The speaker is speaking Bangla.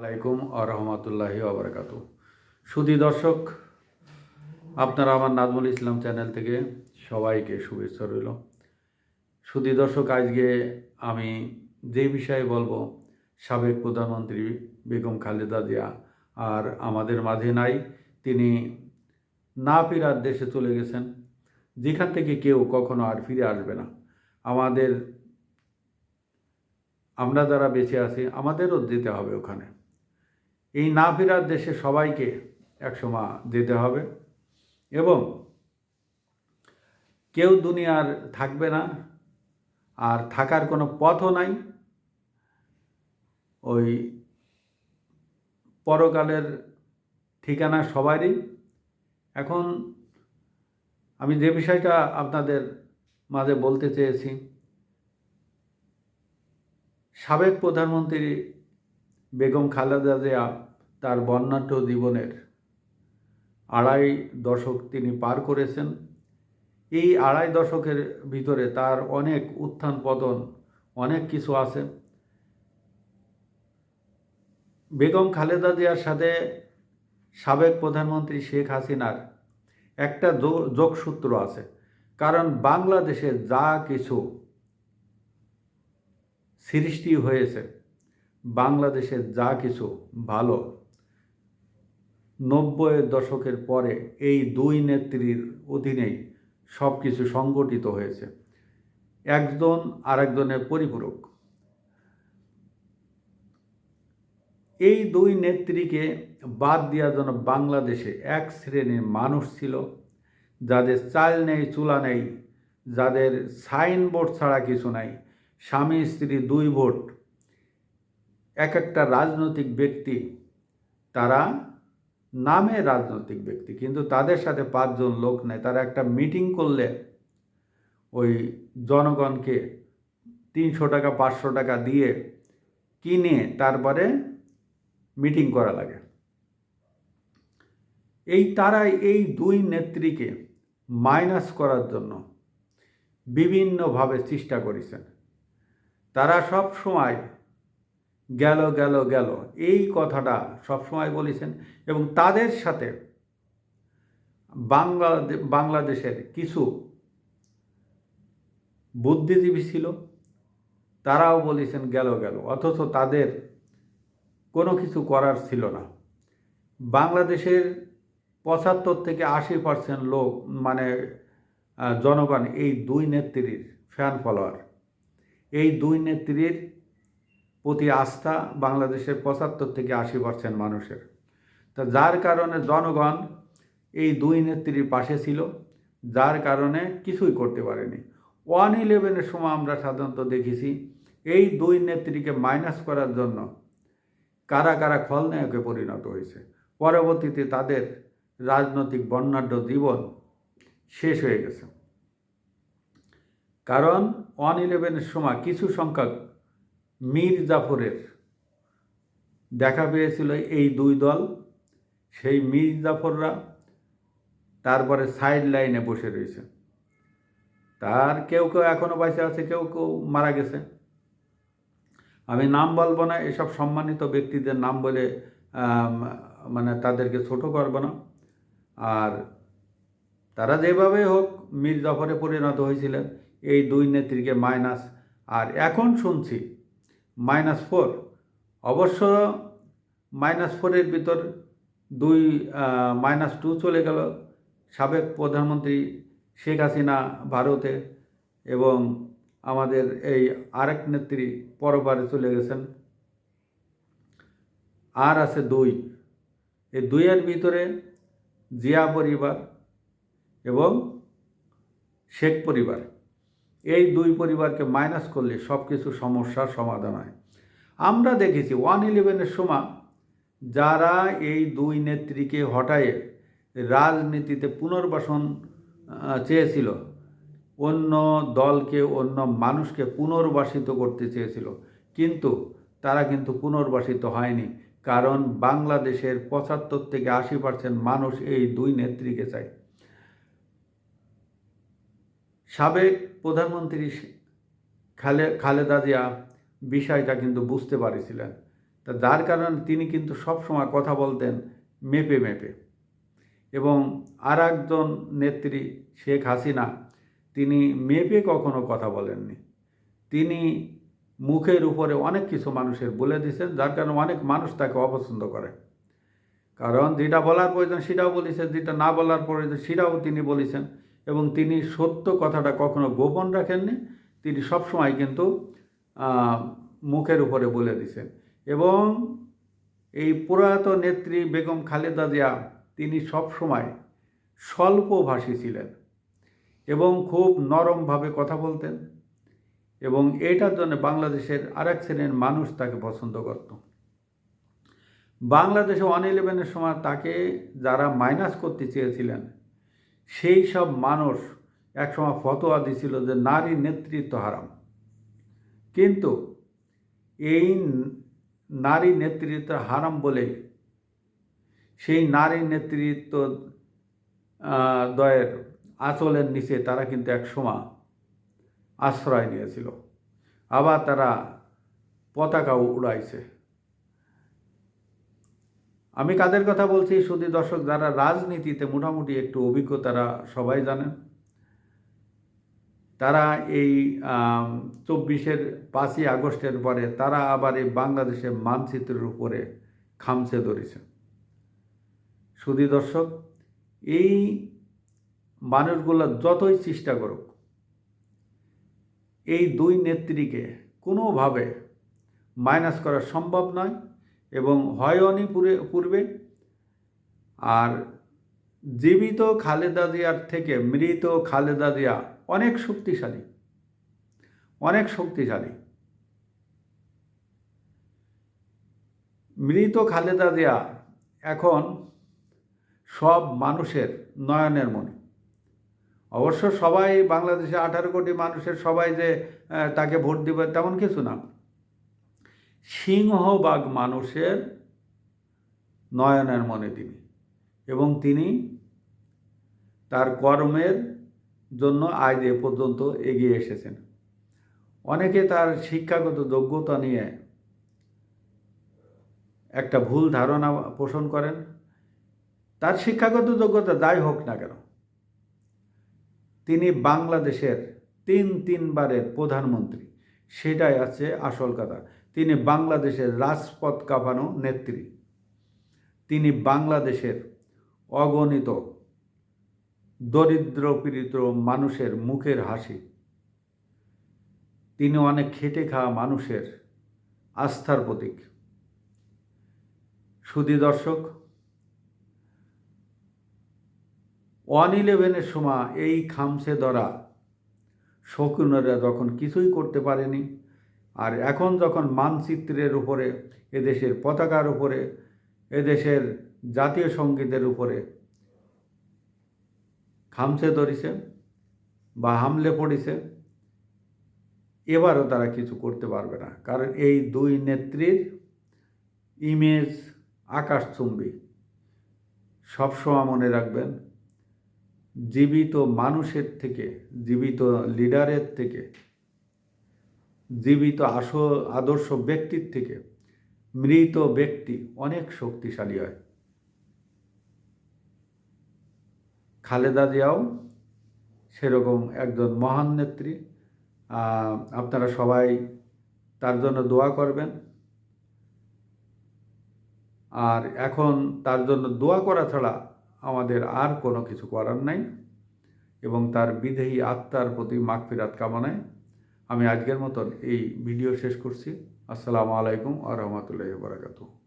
আলাইকুম আ রহমতুল্লাহি আবরকাত সুদী দর্শক, আপনারা আমার নাজমুল ইসলাম চ্যানেল থেকে সবাইকে শুভেচ্ছা রইল। সুদী দর্শক, আজকে আমি যে বিষয়ে বলব, সাবেক প্রধানমন্ত্রী বেগম খালেদা জিয়া আর আমাদের মাঝে নাই, তিনি না ফেরার দেশে চলে গেছেন, যেখান থেকে কেউ কখনো আর ফিরে আসবে না। আমাদের, আমরা যারা বেঁচে আছি, আমাদেরও যেতে হবে ওখানে। এই না ফেরার দেশে সবাইকে একসময় যেতে হবে এবং কেউ দুনিয়ার থাকবে না, আর থাকার কোনো পথও নাই। ওই পরকালের ঠিকানা সবারই। এখন আমি যে বিষয়টা আপনাদের মাঝে বলতে চেয়েছি, সাবেক প্রধানমন্ত্রী বেগম খালেদা জিয়া তার বর্ণাঢ্য জীবনের আড়াই দশক তিনি পার করেছেন। এই আড়াই দশকের ভিতরে তার অনেক উত্থান পতন, অনেক কিছু আছে। বেগম খালেদা জিয়ার সাথে সাবেক প্রধানমন্ত্রী শেখ হাসিনার একটা যোগসূত্র আছে। কারণ বাংলাদেশে যা কিছু সৃষ্টি হয়েছে বাংলাদেশের যা কিছু ভালো নব্বইয়ের দশকের পরে এই দুই নেত্রীর অধীনেই সব কিছু সংগঠিত হয়েছে। একজন আরেকজনের পরিপূরক। এই দুই নেত্রীকে বাদ দেওয়ার জন্য বাংলাদেশে এক শ্রেণির মানুষ ছিল, যাদের চাল নেই, চুলা নেই, যাদের সাইনবোর্ড ছাড়া কিছু নাই স্বামী স্ত্রী দুই ভোট এক একটা রাজনৈতিক ব্যক্তি, তারা নামে রাজনৈতিক ব্যক্তি, কিন্তু তাদের সাথে পাঁচজন লোক নেয় তারা একটা মিটিং করলে ওই জনগণকে তিনশো টাকা, পাঁচশো টাকা দিয়ে কিনে তারপরে মিটিং করা লাগে। এই তারা এই দুই নেত্রীকে মাইনাস করার জন্য বিভিন্নভাবে চেষ্টা করেছেন। তারা সব সময় গেল গেল গেল। এই কথাটা সবসময় বলেছেন এবং তাদের সাথে বাংলা বাংলাদেশের কিছু বুদ্ধিজীবী ছিল, তারাও বলেছেন গেল গেল। অথচ তাদের কোনো কিছু করার ছিল না। বাংলাদেশের পঁচাত্তর থেকে আশি পার্সেন্ট লোক মানে জনগণ এই দুই নেত্রীর ফ্যান ফলোয়ার। এই দুই নেত্রীর প্রতি আস্থা বাংলাদেশের পঁচাত্তর থেকে আশি পার্সেন্ট মানুষের। তা যার কারণে জনগণ এই দুই নেত্রীর পাশে ছিল, যার কারণে কিছুই করতে পারেনি। ওয়ান ইলেভেনের সময় আমরা সাধারণত দেখেছি, এই দুই নেত্রীকে মাইনাস করার জন্য কারা কারা খলনায়কে পরিণত হয়েছে। পরবর্তীতে তাদের রাজনৈতিক বর্ণাঢ্য জীবন শেষ হয়ে গেছে। কারণ ওয়ান ইলেভেনের সময় কিছু সংখ্যক মীর জাফরের দেখা পেয়েছিল এই দুই দল। সেই মীর জাফররা তারপরে সাইড লাইনে বসে রয়েছে। তার কেউ কেউ এখনও বেঁচে আছে, কেউ কেউ মারা গেছে। আমি নাম বলব না, এসব সম্মানিত ব্যক্তিদের নাম বলে মানে তাদেরকে ছোট করব না। আর তারা যেভাবে হোক মীর জাফরে পরিণত হয়েছিলেন, এই দুই নেত্রীকে মাইনাস আর এখন শুনছি মাইনাস ফোর অবশ্য মাইনাস ফোরের ভিতর দুই মাইনাস টু চলে গেল। সাবেক প্রধানমন্ত্রী শেখ হাসিনা ভারতে এবং আমাদের এই আরেক নেত্রী পরবারে চলে গেছেন। আর আছে দুই। এই দুইয়ের ভিতরে জিয়া পরিবার এবং শেখ পরিবার। এই দুই পরিবারকে মাইনাস করলে সব কিছু সমস্যার সমাধান হয়। আমরা দেখেছি ওয়ান ইলেভেনের সময় যারা এই দুই নেত্রীকে হটায়ে রাজনীতিতে পুনর্বাসন চেয়েছিল, অন্য দলকে, অন্য মানুষকে পুনর্বাসিত করতে চেয়েছিল, কিন্তু তারা কিন্তু পুনর্বাসিত হয়নি, কারণ বাংলাদেশের পঁচাত্তর থেকে আশি পার্সেন্ট মানুষ এই দুই নেত্রীকে চায়। সাবেক প্রধানমন্ত্রী খালে, খালেদা জিয়া বিষয়টা কিন্তু বুঝতে পারেছিলেন। তা যার কারণে তিনি কিন্তু সবসময় কথা বলতেন মেপে মেপে। এবং আর একজন নেত্রী শেখ হাসিনা, তিনি মেপে কখনো কথা বলেননি। তিনি মুখের উপরে অনেক কিছু মানুষের বলে দিয়েছেন, যার কারণে অনেক মানুষ তাকে অপছন্দ করে। কারণ যেটা বলার প্রয়োজন সেটাও বলেছেন, যেটা না বলার প্রয়োজন সেটাও তিনি বলেছেন। এবং তিনি সত্য কথাটা কখনো গোপন রাখেননি। তিনি সবসময় কিন্তু মুখের উপরে বলে দিয়েছেন এবং এই পুরাত নেত্রী বেগম খালেদা জিয়া, তিনি সবসময় স্বল্পভাষী ছিলেন এবং খুব নরমভাবে কথা বলতেন এবং এটার জন্য বাংলাদেশের আরেক শ্রেণির মানুষ তাকে পছন্দ করত। বাংলাদেশে ওয়ান ইলেভেনের সময় তাকে যারা মাইনাস করতে চেয়েছিলেন সেই সব মানুষ একসময় ফতোয়া দিছিল যে নারী নেতৃত্ব হারাম। কিন্তু এই নারী নেতৃত্ব হারাম বলে সেই নারী নেতৃত্ব দয়ের আঁচলের নিচে তারা কিন্তু এক সময় আশ্রয় নিয়েছিল। আবার তারা পতাকাও উড়াইছে। আমি কাদের কথা বলছি? শুধু দর্শক, যারা রাজনীতিতে মোটামুটি একটু অভিজ্ঞ, তারা সবাই জানেন। তারা এই চব্বিশের পাঁচই আগস্টের পরে তারা আবার এই বাংলাদেশের মানচিত্রের উপরে খামছে ধরেছে। শুধু দর্শক, এই মানুষগুলো যতই চেষ্টা করুক, এই দুই নেত্রীকে কোনোভাবে মাইনাস করা সম্ভব নয়। এবং হয়নি পুরে, পূর্বে। আর জীবিত খালেদা জিয়ার থেকে মৃত খালেদা জিয়া অনেক শক্তিশালী। অনেক শক্তিশালী। মৃত খালেদা জিয়া এখন সব মানুষের নয়নের মনে অবশ্য সবাই বাংলাদেশে আঠারো কোটি মানুষের সবাই যে তাকে ভোট দিবে তেমন কিছু না। সিংহবাগ মানুষের নয়নের মনে তিনি। এবং তিনি তার কর্মের জন্য আজ এ পর্যন্ত এগিয়ে এসেছেন। অনেকে তার শিক্ষাগত যোগ্যতা নিয়ে একটা ভুল ধারণা পোষণ করেন। তার শিক্ষাগত যোগ্যতা যাই হোক না কেন, তিনি বাংলাদেশের তিন তিনবারের প্রধানমন্ত্রী, সেটাই আছে আসল কথা। তিনি বাংলাদেশের রাজপথ কাঁপানো নেত্রী। তিনি বাংলাদেশের অগণিত দরিদ্র পীড়িত মানুষের মুখের হাসি। তিনি অনেক খেটে খাওয়া মানুষের আস্থার প্রতীক। সুদী দর্শক, ওয়ান ইলেভেনের সময় এই খামসে ধরা শকুনরা যখন কিছুই করতে পারেনি। আর এখন যখন মানচিত্রের উপরে, এদেশের পতাকার উপরে, এদেশের জাতীয় সঙ্গীতের উপরে খামছে ধরিছে বা হামলে পড়েছে, এবারও তারা কিছু করতে পারবে না। কারণ এই দুই নেত্রীর ইমেজ আকাশচুম্বী। সবসময় মনে রাখবেন, জীবিত মানুষের থেকে, জীবিত লিডারের থেকে জীবিত আস আদর্শ ব্যক্তির থেকে মৃত ব্যক্তি অনেক শক্তিশালী হয়। খালেদা জিয়াও সেরকম একজন মহান নেত্রী। আপনারা সবাই তার জন্য দোয়া করবেন। আর এখন তার জন্য দোয়া করা ছাড়া আমাদের আর কোনো কিছু করার নাই এবং তার বিদেহী আত্মার প্রতি মাগফিরাত কামনায় আমি আজকের মতন এই ভিডিও শেষ করছি। আসসালামু আলাইকুম আ রহমতুল্লাহ বারাকাতুহ।